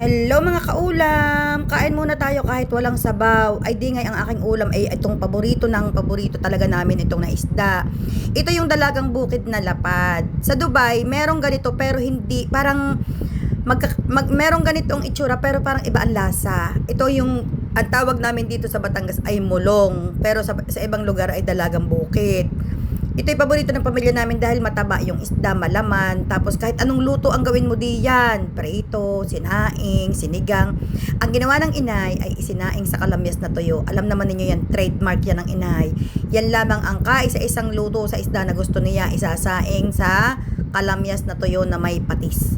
Hello mga kaulam! Kain muna tayo kahit walang sabaw. Ay di ngay ang aking ulam ay itong paborito ng paborito talaga namin itong na isda. Ito yung dalagang bukid na lapad. Sa Dubai, merong ganito pero hindi, parang mag, mag, merong ganitong itsura pero parang iba ang lasa. Ito yung, ang tawag namin dito sa Batangas ay mulong. Pero sa, sa ibang lugar ay dalagang bukid. Ito'y paborito ng pamilya namin dahil mataba yung isda, malaman. Tapos kahit anong luto ang gawin mo diyan. Prito, sinaing, sinigang. Ang ginawa ng inay ay isinaing sa kalamyas na tuyo. Alam naman ninyo yan, trademark yan ng inay. Yan lamang ang kaisa-isang luto sa isda na gusto niya isasaing sa kalamyas na tuyo na may patis.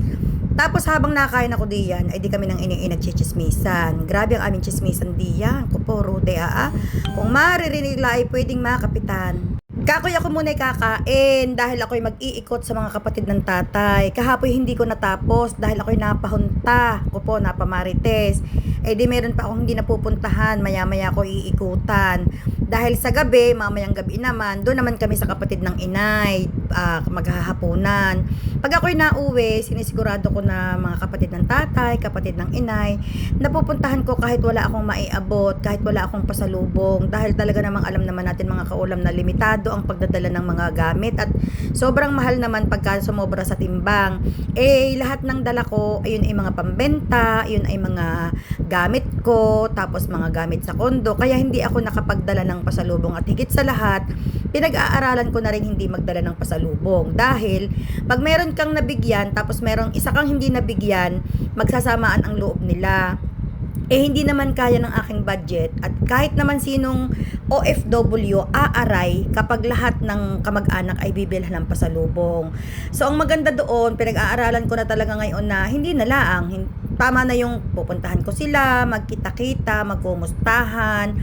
Tapos habang nakain ako diyan, ay di kami nang ining nagchichismisan. Grabe ang aming chismisan diyan. Kupo, rude aa. Kung maririnig la ay pwedeng makapitan. Kakoy ako muna kakain dahil ako'y mag-iikot sa mga kapatid ng tatay. Kahapoy hindi ko natapos dahil ako'y napahunta. Ako po, napamarites. Eh di meron pa akong hindi napupuntahan. Maya-maya ako iikutan. Dahil sa gabi, mamayang gabi naman, doon naman kami sa kapatid ng inay, uh, maghahaponan. Pag ako'y nauwi, sinisigurado ko na mga kapatid ng tatay, kapatid ng inay, napupuntahan ko kahit wala akong maiabot, kahit wala akong pasalubong. Dahil talaga namang alam naman natin mga kaulam na limitado ang pagdadala ng mga gamit at sobrang mahal naman pagka sumobra sa timbang. Eh, lahat ng dala ko, ayun ay mga pambenta, ayun ay mga gamit ko, tapos mga gamit sa kondo. Kaya hindi ako nakapagdala ng pasalubong at higit sa lahat, pinag-aaralan ko na rin hindi magdala ng pasalubong. Dahil, pag meron kang nabigyan, tapos merong isa kang hindi nabigyan, magsasamaan ang loob nila eh hindi naman kaya ng aking budget at kahit naman sinong OFW aaray kapag lahat ng kamag-anak ay bibilhan ng pasalubong. So ang maganda doon, pinag-aaralan ko na talaga ngayon na hindi na laang, tama na yung pupuntahan ko sila, magkita-kita, magkumustahan,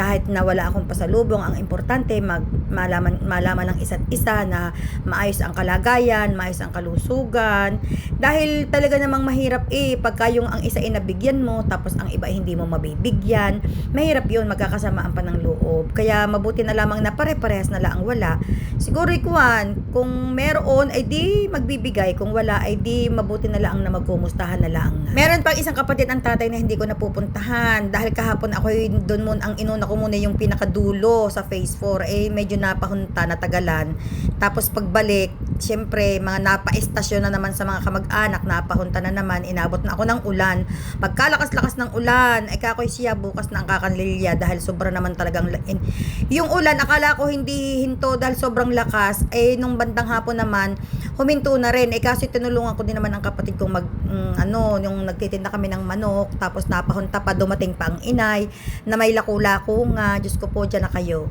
kahit na wala akong pasalubong, ang importante mag, malaman, malaman ng isa't isa na maayos ang kalagayan, maayos ang kalusugan. Dahil talaga namang mahirap eh, pagka yung ang isa inabigyan mo, tapos ang iba hindi mo mabibigyan, mahirap yun, magkakasamaan pa ng. Kaya mabuti na lamang na pare-parehas na lang wala. Siguro ikuan, kung meron ay di magbibigay, kung wala ay di mabuti na lang na magkumustahan na lang. Meron pang isang kapatid ang tatay na hindi ko napupuntahan dahil kahapon ako doon mo ang inuna ko muna yung pinakadulo sa phase 4 eh medyo napahunta natagalan. Tapos pagbalik syempre mga napa-estasyon na naman sa mga kamag-anak napahunta na naman inabot na ako ng ulan. Pagkalakas-lakas ng ulan ay kakoy siya bukas na ang kakanlilya dahil sobra naman talagang in, yung ulan akala ko hindi hinto dahil sobrang lakas. Eh nung bandang hapon naman huminto na rin. Eh kasi tinulungan ko din naman ang kapatid kong mag mm, ano yung nagtitinda kami ng manok tapos napahunta pa dumating pa ang inay na may laku-lako nga. Diyos ko po dyan na kayo